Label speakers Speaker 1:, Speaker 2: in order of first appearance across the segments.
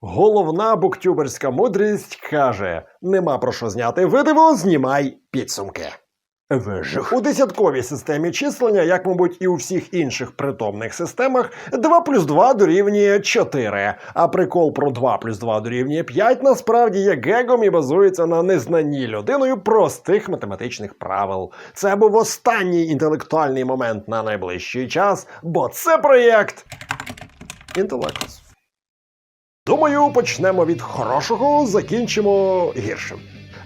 Speaker 1: Головна буктюберська мудрість каже: нема про що зняти видиво, знімай підсумки. Вижих. У десятковій системі числення, як, мабуть, і у всіх інших притомних системах, 2 плюс 2 дорівнює 4. А прикол про 2 плюс 2 дорівнює 5 насправді є гегом і базується на незнанні людиною простих математичних правил. Це був останній інтелектуальний момент на найближчий час, бо це проєкт Інтелектус. Думаю, почнемо від хорошого, закінчимо гіршим.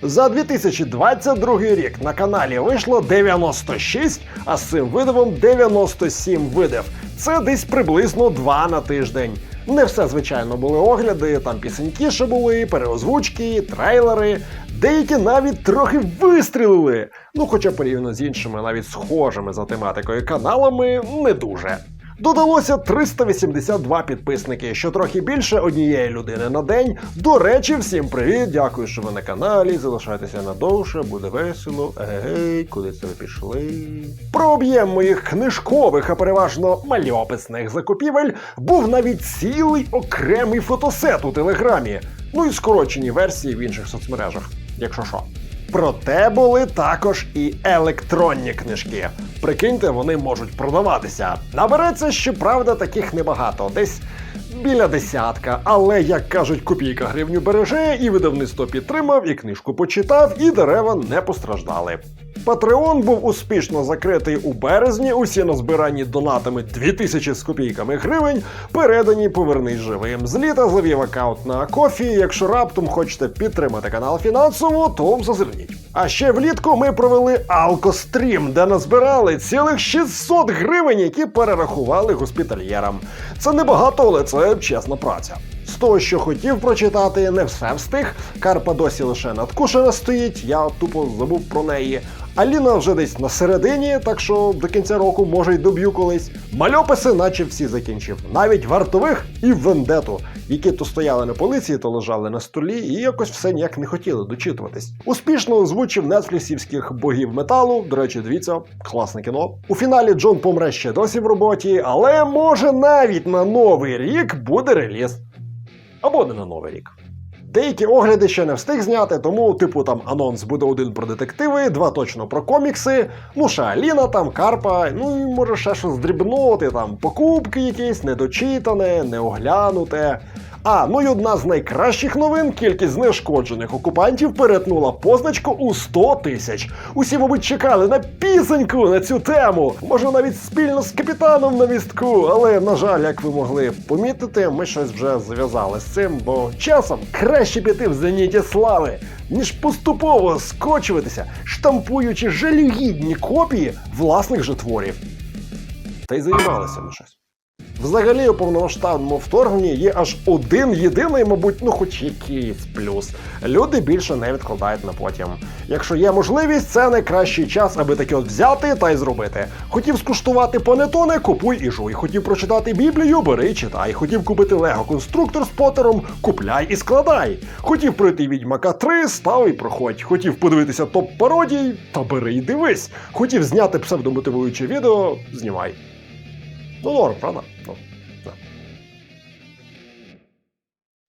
Speaker 1: За 2022 рік на каналі вийшло 96, а з цим видивом 97 видів. Це десь приблизно 2 на тиждень. Не все, звичайно, були огляди, там пісеньки ще були, переозвучки, трейлери. Деякі навіть трохи вистрілили. Ну, хоча порівняно з іншими, навіть схожими за тематикою каналами, не дуже. Додалося 382 підписники, що трохи більше однієї людини на день. До речі, всім привіт! Дякую, що ви на каналі. Залишайтеся надовше, буде весело. Егей, куди це ви пішли? Про об'єм моїх книжкових, а переважно мальописних закупівель був навіть цілий окремий фотосет у телеграмі. Ну і скорочені версії в інших соцмережах, якщо що. Проте були також і електронні книжки. Прикиньте, вони можуть продаватися. Набереться, щоправда, таких небагато, десь біля десятка. Але, як кажуть, копійка гривню береже, і видавництво підтримав, і книжку почитав, і дерева не постраждали. Патреон був успішно закритий у березні. Усі назбирані донатами 2000 з копійками гривень передані повернись живим. З літа завів аккаунт на кофі. Якщо раптом хочете підтримати канал фінансово, то зазирніть. А ще влітку ми провели алкострім, де назбирали цілих 600 гривень, які перерахували госпітальєрам. Це небагато, але це чесна праця. З того, що хотів прочитати, не все встиг. Карпа досі лише надкушена стоїть, я тупо забув про неї. Аліна вже десь на середині, так що до кінця року може й доб'ю колись. Мальописи, наче всі закінчив. Навіть вартових і вендету, які то стояли на полиці, то лежали на столі, і якось все ніяк не хотіли дочитуватись. Успішно озвучив нетфліксівських богів металу. До речі, дивіться, класне кіно. У фіналі Джон помре ще досі в роботі, але може навіть на новий рік буде реліз. Або не на новий рік. Деякі огляди ще не встиг зняти, тому, типу, там анонс буде один про детективи, два точно про комікси. Ну, ще Аліна, там, Карпа, ну і може ще щось дрібноти, там покупки якісь, недочитане, неоглянуте. А, ну і одна з найкращих новин: кількість знешкоджених окупантів перетнула позначку у 100 тисяч. Усі, мабуть, чекали на пісеньку на цю тему. Може, навіть спільно з капітаном на містку. Але, на жаль, як ви могли помітити, ми щось вже зав'язали з цим, бо часом краще піти в зеніті слави, ніж поступово скочуватися, штампуючи жалюгідні копії власних же творів. Та й займалися ми щось. Взагалі, у повномасштабному вторгненні є аж один єдиний, мабуть, ну хоч якийсь плюс. Люди більше не відкладають на потім. Якщо є можливість, це найкращий час, аби таке от взяти та й зробити. Хотів скуштувати панетони, купуй і жуй. Хотів прочитати Біблію, бери і читай. Хотів купити Лего конструктор з потером, купляй і складай. Хотів пройти відьмака 3, став і проходь. Хотів подивитися топ пародій, та бери і дивись. Хотів зняти псевдомотивуюче відео, знімай. Ну, норм, правда? Ну.